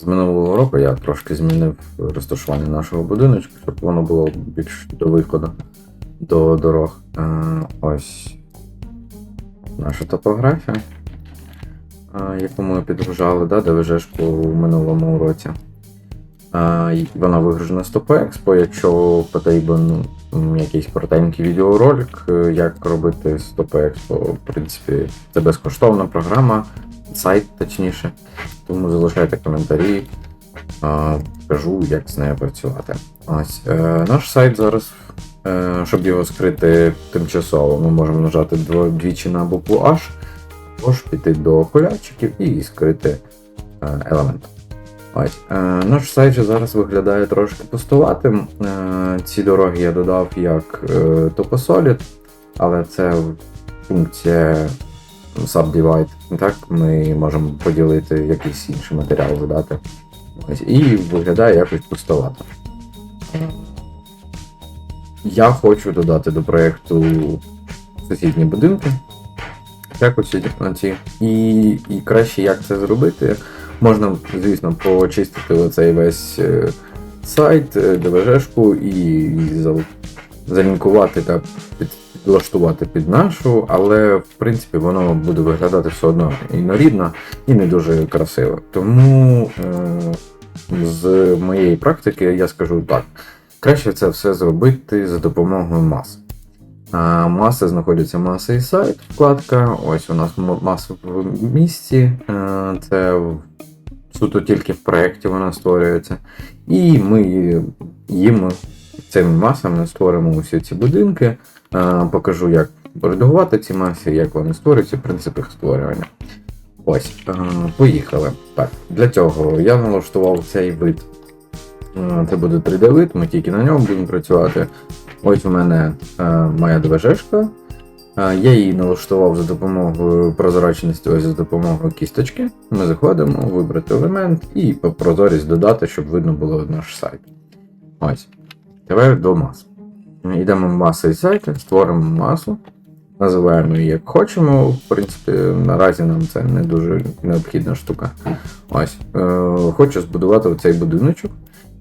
З минулого року я трошки змінив розташування нашого будиночку, щоб воно було більш до виходу до дорог. Е, ось наша топографія, е, яку ми підгружали, да, ДВЖшку в минулому році. Е, Вона вигружена з TopExpo, якщо потрібен якийсь коротенький відеоролик, як робити з TopExpo, в принципі, це безкоштовна програма, сайт точніше. Тому залишайте коментарі, кажу, як з нею працювати. Ось е, наш сайт зараз, е, щоб його скрити тимчасово, ми можемо нажати двічі на букву H, або піти до окулярчиків і скрити е, елемент. Ось. Наш сайт же зараз виглядає трошки пустуватим. Ці дороги я додав як TopoSolid, але це функція Subdivide. Так, ми можемо поділити якийсь інший матеріал задати. Ось. І виглядає якось пустовато. Я хочу додати до проєкту сусідні будинки. Якось ці. І, і краще як це зробити. Можна, звісно, почистити оцей весь е, сайт, е, ДВЖшку і, і залінкувати та під, підлаштувати під нашу, але в принципі воно буде виглядати все одно інорідно і не дуже красиво. Тому е, з моєї практики я скажу так: краще це все зробити за допомогою мас. А, маси знаходяться маси і сайт, вкладка. Ось у нас м- маси в місці. Е, Це суто тільки в проєкті вона створюється. І ми їм цими масами створимо усі ці будинки. Е, Покажу, як редагувати ці маси, як вони створюються, принцип їх створювання. Ось, е, поїхали. Так, для цього я налаштував цей вид. Е, Це буде 3D-вид, ми тільки на ньому будемо працювати. Ось у мене моя ДВЖшка. Е, Я її налаштував за допомогою прозрачності, ось за допомогою кісточки. Ми заходимо, вибрати елемент і прозорість додати, щоб видно було наш сайт. Ось. Тепер до мас. Йдемо в маси і сайти, створимо масу, називаємо її як хочемо. В принципі, наразі нам це не дуже необхідна штука. Ось. Е, хочу збудувати оцей будиночок.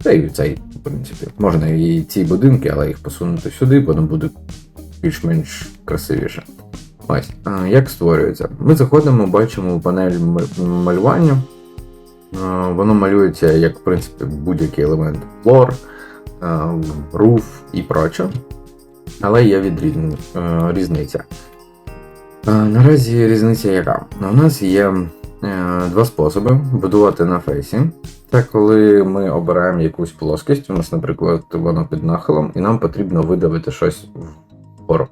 Та й цей, в принципі. Можна і ці будинки, але їх посунути сюди, воно буде більш-менш красивіше. Ось. Як створюється? Ми заходимо, бачимо панель малювання. Воно малюється як, в принципі, будь-який елемент флор, руф і проче. Але є відрізн... е, різниця. Е, Наразі різниця яка? У нас є е, два способи будувати на фейсі. Це коли ми обираємо якусь плоскость, у нас, наприклад, воно під нахилом, і нам потрібно видавити щось вгору.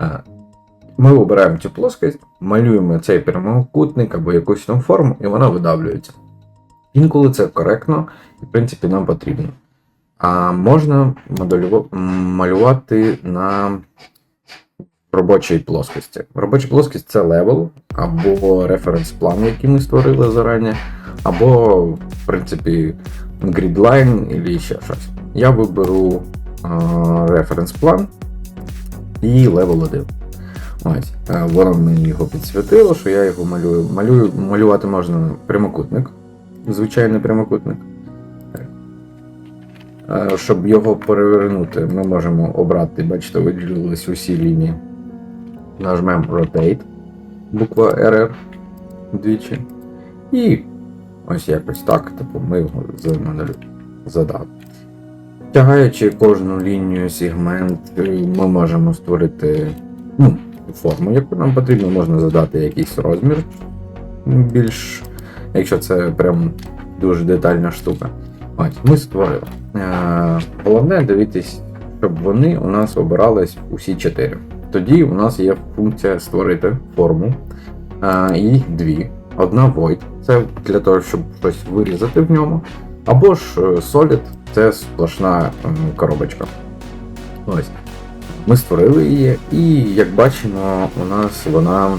Е, Ми обираємо цю плоскость, малюємо цей прямокутник або якусь там форму, і вона видавлюється. Інколи це коректно, і в принципі нам потрібно. А можна малювати на робочій плоскості. Робоча плоскость це левел або референс-план, який ми створили зарані, або, в принципі, gridline або ще щось. Я виберу референс-план і level 1. Ось, е, воно мені його підсвітило, що я його малюю. малюю малювати можна прямокутник, звичайний прямокутник. Е, Щоб його перевернути, ми можемо обрати, бачите, виділились усі лінії. Нажмемо Rotate, буква RR двічі. І ось якось так, типу, ми його задали. Тягаючи кожну лінію, сегмент, ми можемо створити ну, форму, яку нам потрібно, можна задати якийсь розмір більш, якщо це прям дуже детальна штука. Ось, ми створили. Е, головне дивитись, щоб вони у нас обирались усі чотири. Тоді у нас є функція створити форму. Е, їх дві. Одна void, це для того, щоб щось вирізати в ньому. Або ж е, solid це сплошна коробочка. Ось. Ми створили її, і як бачимо, у нас вона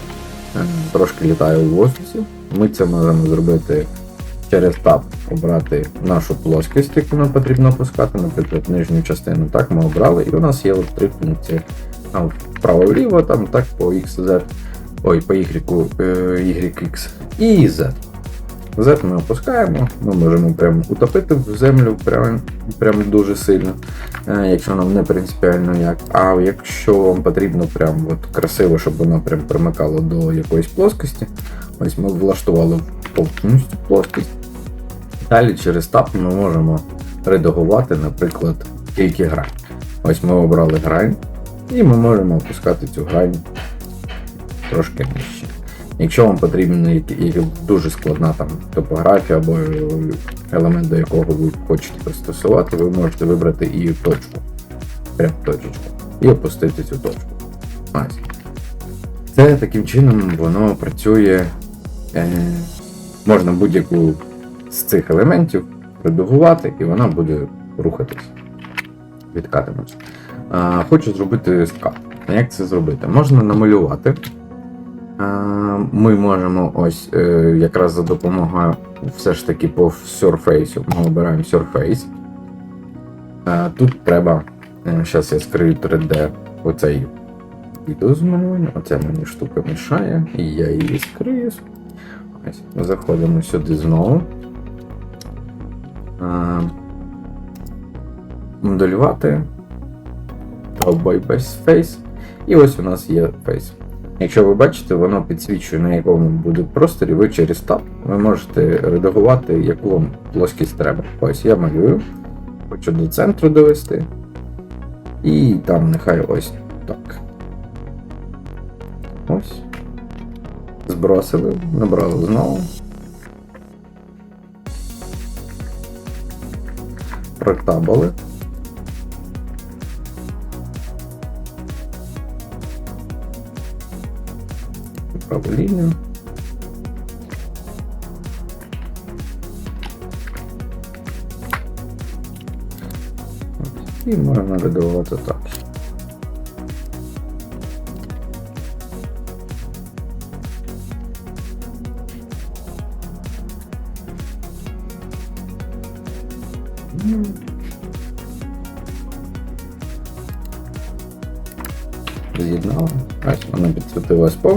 трошки літає у воздусі. Ми це можемо зробити через таб, обрати нашу плоскость, яку нам потрібно опускати, наприклад, нижню частину. Так ми обрали, і у нас є от три функції. Там вправо-вліво, там так по XZ, ой, по Y, е, YX і Z. Z ми опускаємо, ми можемо прямо утопити в землю прям, прям дуже сильно, е, якщо нам не принципіально як. А якщо вам потрібно прям от красиво, щоб воно прям примикало до якоїсь плоскості, ось ми влаштували повністю плоскость. Далі через тап ми можемо редагувати, наприклад, тільки грань. Ось ми обрали грань, і ми можемо опускати цю грань трошки нижче. Якщо вам потрібна дуже складна там топографія або елемент, до якого ви хочете пристосувати, ви можете вибрати і точку. Прям точечку. І опустити цю точку. Ось. Це таким чином воно працює. Е, можна будь-яку з цих елементів редагувати, і вона буде рухатись. Відкатиметься. Хочу зробити скат. Як це зробити? Можна намалювати. Ми можемо ось е, якраз за допомогою все ж таки по Surface. Ми обираємо Surface. Тут треба. Зараз я скрию 3D оцей відео з малювання. Оця мені штука мішає, і я її скрию. Заходимо сюди знову. Моделювати. Cowboy Base Face. І ось у нас є Face. Якщо ви бачите, воно підсвічує, на якому буде просторі, ви через таб ви можете редагувати, яку вам плоскість треба. Ось я малюю, хочу до центру довести. І там нехай ось так. Збросили, набрали знову. Протабали. Праву лінію. І можна редагувати так.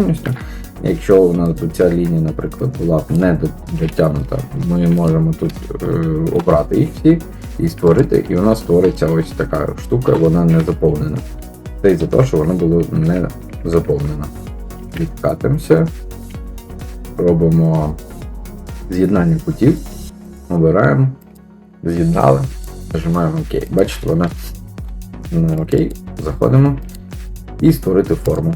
Повністю. Якщо у нас ця лінія, наприклад, була б не дотягнута, ми можемо тут е, обрати їх всі і створити, і у нас створиться ось така штука, вона не заповнена. Це із-за того, що вона була не заповнена. Відкатимося, робимо з'єднання кутів, обираємо, з'єднали, нажимаємо ОК. Бачите, вона на ОК, заходимо і створити форму.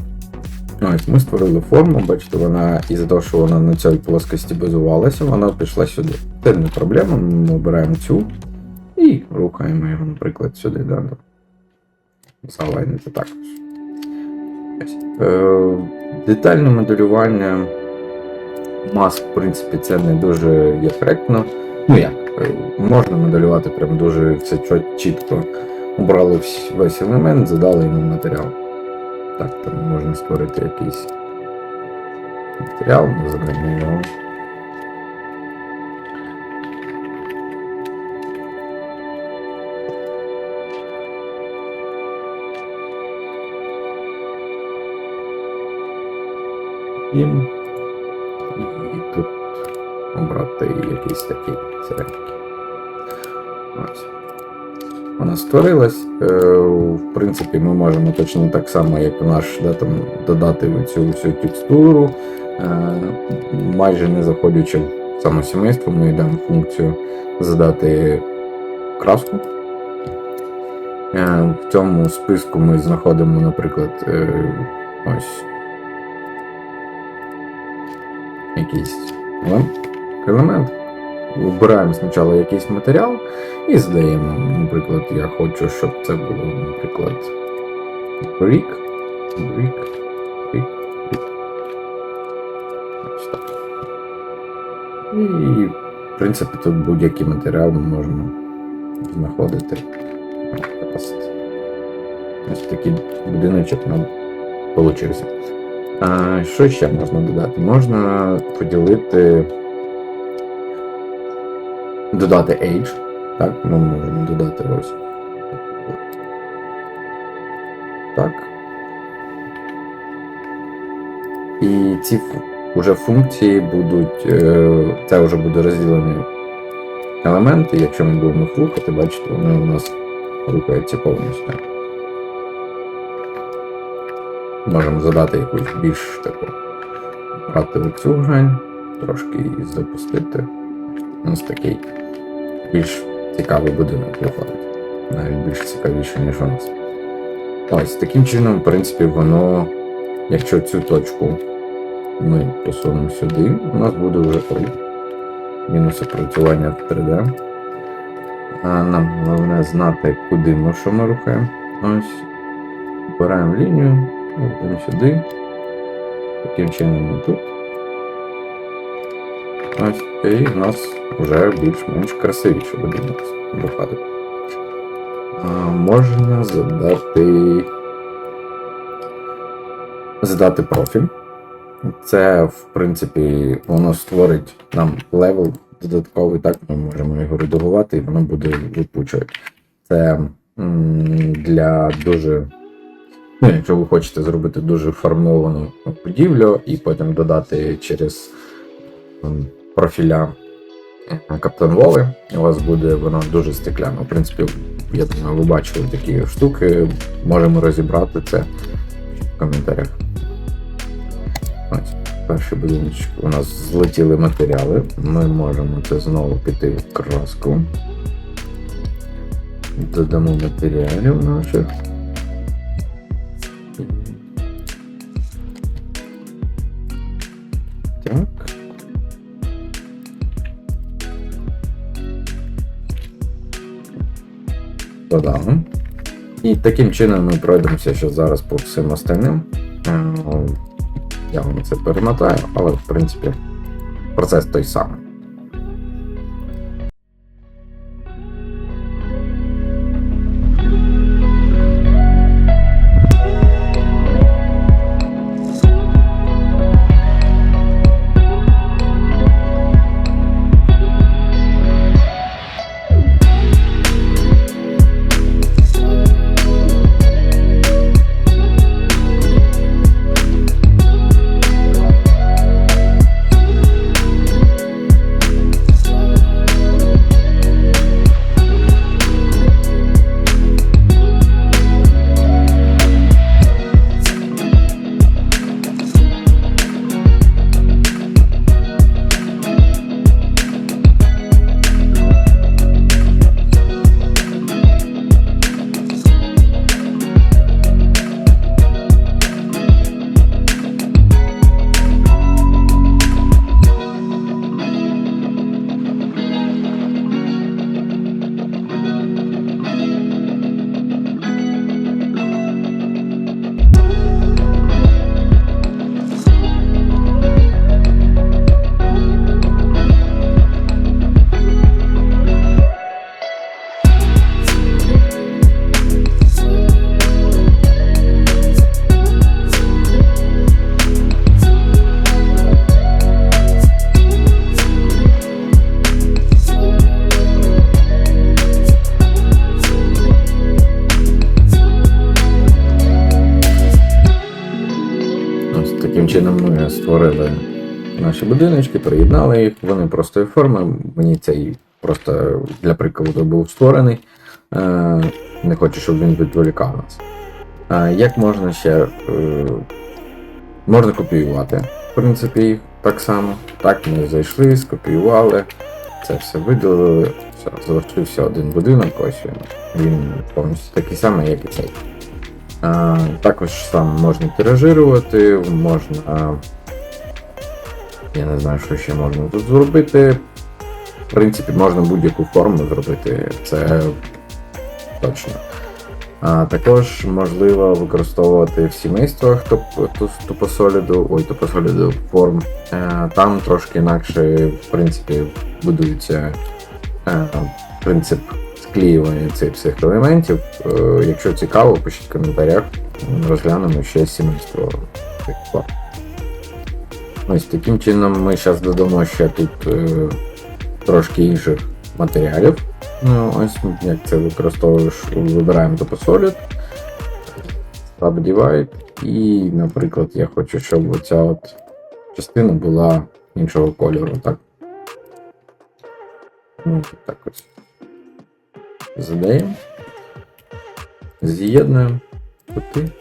Ось ми створили форму, бачите, вона із-за того, що вона на цій плоскості базувалася, вона пішла сюди. Це не проблема, ми обираємо цю і рухаємо його, наприклад, сюди. Да, да. Залайнити також. Е, детальне моделювання маск, в принципі, це не дуже ефектно. Ну як, е, можна моделювати прям дуже все чітко. Обрали весь елемент, задали йому матеріал. Так, там можна створити якийсь матеріал, називаємо його. Їм. І тут обрати якийсь такий середній. Ось. Вона створилась. Е, в принципі, ми можемо точно так само, як наш, да, там, додати цю всю текстуру. Е, майже не заходячи в саме сімейство, ми йдемо функцію задати краску. Е, в цьому списку ми знаходимо, наприклад, е, ось якийсь елем- елемент. Вибираємо спочатку якийсь матеріал і здаємо. Наприклад, я хочу, щоб це було, наприклад, brick, brick. Ось так. І, в принципі, тут будь-який матеріал можемо знаходити. Ось такий будиночок нам получився. А, що ще можна додати? Можна поділити. Додати age. Так, ми можемо додати ось. Так. І ці уже функції будуть, е, це вже буде розділені елементи. Якщо ми будемо їх рухати, бачите, вони у нас рухаються повністю. Можемо задати якусь більш таку брати цю грань, трошки її запустити. Ось такий більш цікавий будинок виходить. Навіть більш цікавіше, ніж у нас. Ось таким чином, в принципі, воно, якщо цю точку ми посунемо сюди, у нас буде вже 3. Мінус опрацювання в 3D. А нам головне знати, куди ми що ми рухаємо. Ось. Обираємо лінію, йдемо сюди. Таким чином ми тут. Ось, і в нас вже більш-менш красивіше буде. А, можна задати. Задати профіль. Це, в принципі, воно створить нам левел додатковий, так ми можемо його редагувати, і воно буде випучувати. Це для дуже. Ну, якщо ви хочете зробити дуже формовану будівлю і потім додати через профіля Каптан Воли, у вас буде воно дуже стекляно. В принципі, я думаю, ви бачили такі штуки. Можемо розібрати це в коментарях. Перший будиночок. У нас злетіли матеріали. Ми можемо це знову піти в краску. Додамо матеріалів наших. Додам. І таким чином ми пройдемося ще зараз по всім остальним. Е, Я вам це перемотаю, але в принципі процес той самий. Таким чином ми створили наші будиночки, приєднали їх, вони простої форми. Мені цей просто для прикладу був створений. Е, Не хочу, щоб він відволікав нас. Е, Як можна ще е, можна копіювати, в принципі, їх так само. Так, ми зайшли, скопіювали, це все видалили, все, залишився один будинок, ось. Він повністю такий самий, як і цей. А, також сам можна тиражирувати, можна. Я не знаю, що ще можна тут зробити. В принципі, можна будь-яку форму зробити, це точно. А, також можливо використовувати в сімействах тупосоліду, ой, тупосоліду форм. Е, Там трошки інакше, в принципі, будується е, принцип склеювання цих всіх елементів. Е, Якщо цікаво, пишіть в коментарях, розглянемо ще сімейство цих. Ось таким чином ми зараз додамо ще тут е, трошки інших матеріалів. Ну, ось як це використовуєш, вибираємо Toposolid, Subdivide, і, наприклад, я хочу, щоб оця от частина була іншого кольору, так? Ну, так ось. Задаємо. З'єднуємо. Кути.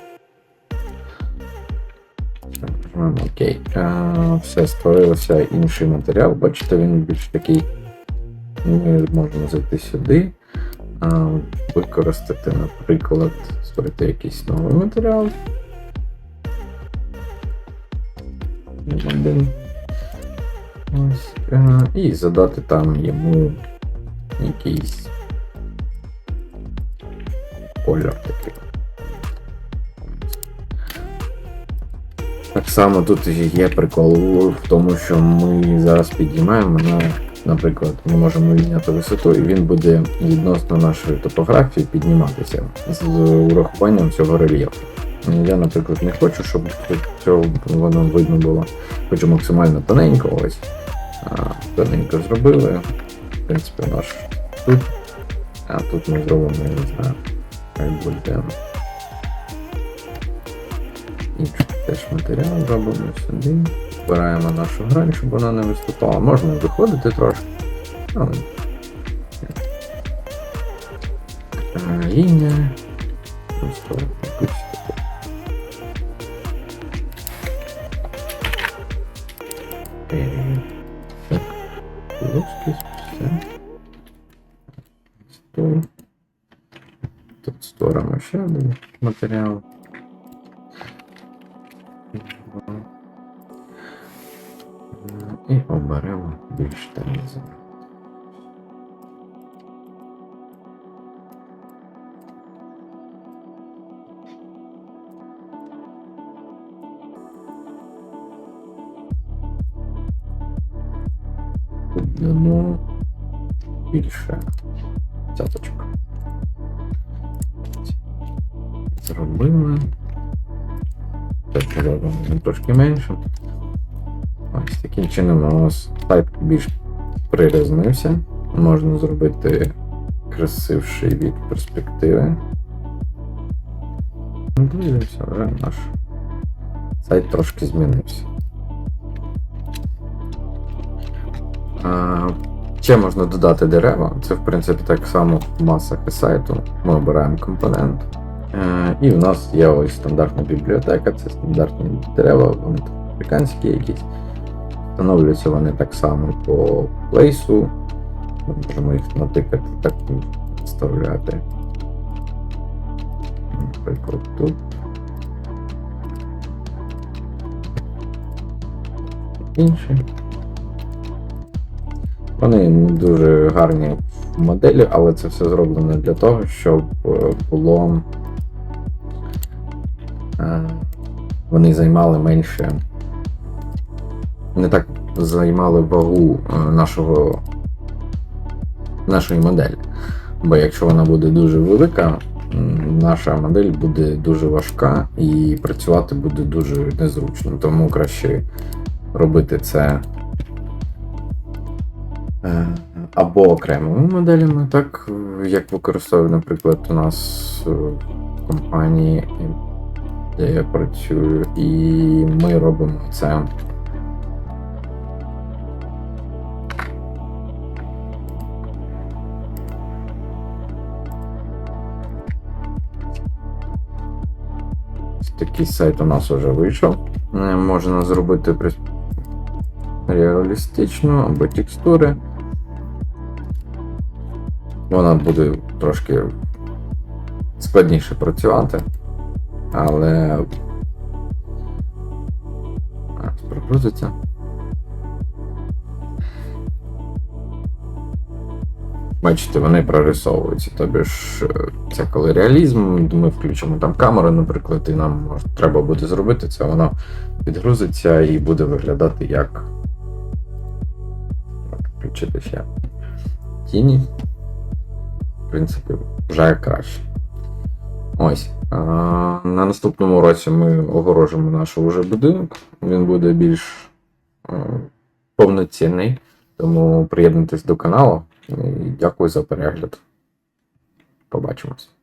Нажимаємо Окей. А, все, створився інший матеріал. Бачите, він більш такий. Ми можемо зайти сюди, а, використати, наприклад, створити якийсь новий матеріал. Один. Ось. е, І задати там йому якийсь колір такий. Так само тут є прикол в тому, що ми зараз підіймаємо на, наприклад, ми можемо міняти висоту, і він буде відносно нашої топографії підніматися з урахуванням цього рельєфу. Я, наприклад, не хочу, щоб цього воно видно було. Хочу максимально тоненько, ось. А, тоненько зробили. В принципі, наш тут. А тут ми зробимо, я не знаю, буде. Інший теж матеріал робимо сюди. Збираємо нашу грань, щоб вона не виступала. Можна виходити трошки. Але... Лінія. Просто якусь створимо ще один матеріал. І оберемо більш темний. Дамо більше цяточок. Трошки менше. Ось таким чином у нас сайт більш прирізнився. Можна зробити красивший від перспективи. Ну, все, вже наш сайт трошки змінився. А, ще можна додати дерева. Це, в принципі, так само в масах і сайту. Ми обираємо компонент. І в нас є ось стандартна бібліотека, це стандартні дерева, вони африканські якісь. Встановлюються вони так само по плейсу. Ми можемо їх натикати, так і вставляти. Наприклад, тут. Інші. Вони не дуже гарні в моделі, але це все зроблено для того, щоб е, було. Е, Вони займали менше не так займали вагу е, нашого, нашої моделі. Бо якщо вона буде дуже велика, наша модель буде дуже важка і працювати буде дуже незручно. Тому краще робити це е, або окремими моделями, так як використовую, наприклад, у нас в компанії, де я працюю, і ми робимо це. Такий сайт у нас вже вийшов. Е, Можна зробити реалістично або текстури. Вона буде трошки складніше працювати, але А, прогрузиться. Бачите, вони прорисовуються. Тобі ж е, це коли реалізм, ми включимо там камеру, наприклад, і нам треба буде зробити це, воно підгрузиться і буде виглядати як. Включити ще тіні. В принципі, вже краще. Ось. На наступному році ми огорожимо наш уже будинок. Він буде більш е, повноцінний. Тому приєднуйтесь до каналу. І дякую за перегляд. Побачимось.